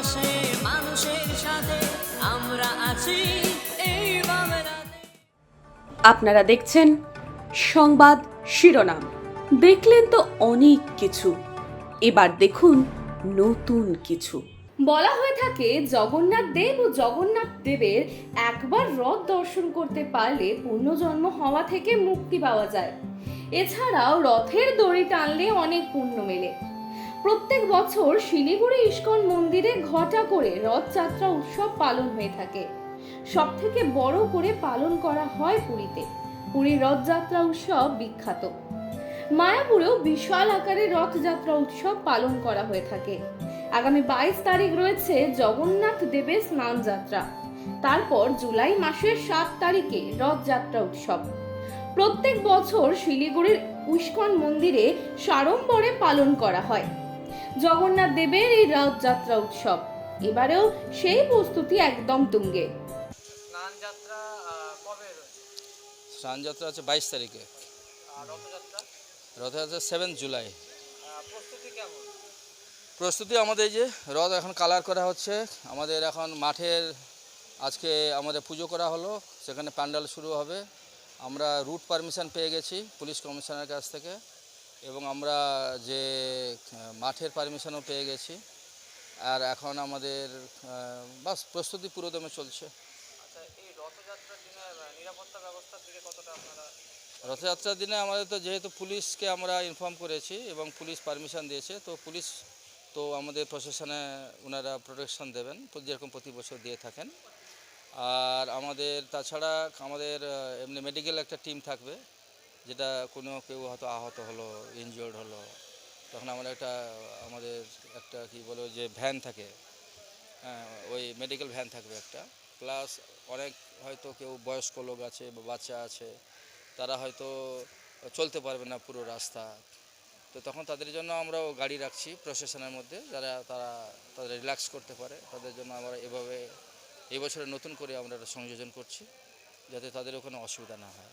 পাশে মানুষের সাথে আমরা আছি। এই আপনারা দেখছেন সংবাদ শিরোনাম। দেখলেন তো অনেক কিছু। এবার দেখুন নতুন কিছু। বলা হয়ে থাকে জগন্নাথ দেব ও জগন্নাথ দেবের একবার রথ দর্শন করতে পারলে পুণ্যজন্ম হওয়া থেকে মুক্তি পাওয়া যায়। এছাড়াও রথের দড়ি টানলে অনেক পুণ্য মেলে। প্রত্যেক বছর শিলিগুড়ি ইস্কন মন্দিরে ঘটা করে রথযাত্রা উৎসব পালন হয়ে থাকে। সব থেকে বড় করে পালন করা হয় পুরীতে। পুরীর রথযাত্রা উৎসব বিখ্যাত। মায়াপুরেও বিশাল আকারে রথযাত্রা উৎসব পালন করা হয়ে থাকে। আগামী বাইশ তারিখ রয়েছে জগন্নাথ দেবের স্নান যাত্রা তারপর জুলাই মাসের সাত তারিখে রথযাত্রা উৎসব। প্রত্যেক বছর শিলিগুড়ির ইস্কন মন্দিরে সাড়ম্বরে পালন করা হয়। জগন্নাথ দেবের এই রথযাত্রা উৎসব। এবারেও সেই প্রস্তুতি একদম তুঙ্গে। স্নান যাত্রা আছে বাইশ তারিখে। আর রথযাত্রা? রথযাত্রা সেভেন জুলাই প্রস্তুতি কেমন? প্রস্তুতি আমাদের এই যে রথ এখন কালার করা হচ্ছে। আমাদের এখন মাঠের আজকে আমাদের পুজো করা হলো। সেখানে প্যান্ডেল শুরু হবে। আমরা রুট পারমিশন পেয়ে গেছি পুলিশ কমিশনারের কাছ থেকে। এবং আমরা যে মাঠের পারমিশনও পেয়ে গেছি। আর এখন আমাদের বাস প্রস্তুতি পুরোদমে চলছে। আচ্ছা রথযাত্রার দিনে আমাদের তো যেহেতু পুলিশকে আমরা ইনফর্ম করেছি এবং পুলিশ পারমিশন দিয়েছে তো পুলিশ তো আমাদের প্রশাসনে ওনারা প্রোটেকশন দেবেন যেরকম প্রতি বছর দিয়ে থাকেন। আর আমাদের তাছাড়া আমাদের এমনি মেডিকেল একটা টিম থাকবে। যেটা কোনো কেউ হয়তো আহত হলো ইনজিওর্ড হলো, তখন আমরা একটা, আমাদের একটা কি বলে যে ভ্যান থাকে হ্যাঁ ওই মেডিকেল ভ্যান থাকবে একটা। প্লাস অনেক হয়তো কেউ বয়স্ক লোক আছে বা বাচ্চা আছে, তারা হয়তো চলতে পারবে না পুরো রাস্তা। তো তখন তাদের জন্য আমরাও গাড়ি রাখছি প্রশাসনের মধ্যে, যারা, তারা তাদের রিল্যাক্স করতে পারে। তাদের জন্য আমরা এভাবে এই বছরে নতুন করে আমরা সংযোজন করছি, যাতে তাদের ওখানে অসুবিধা না হয়।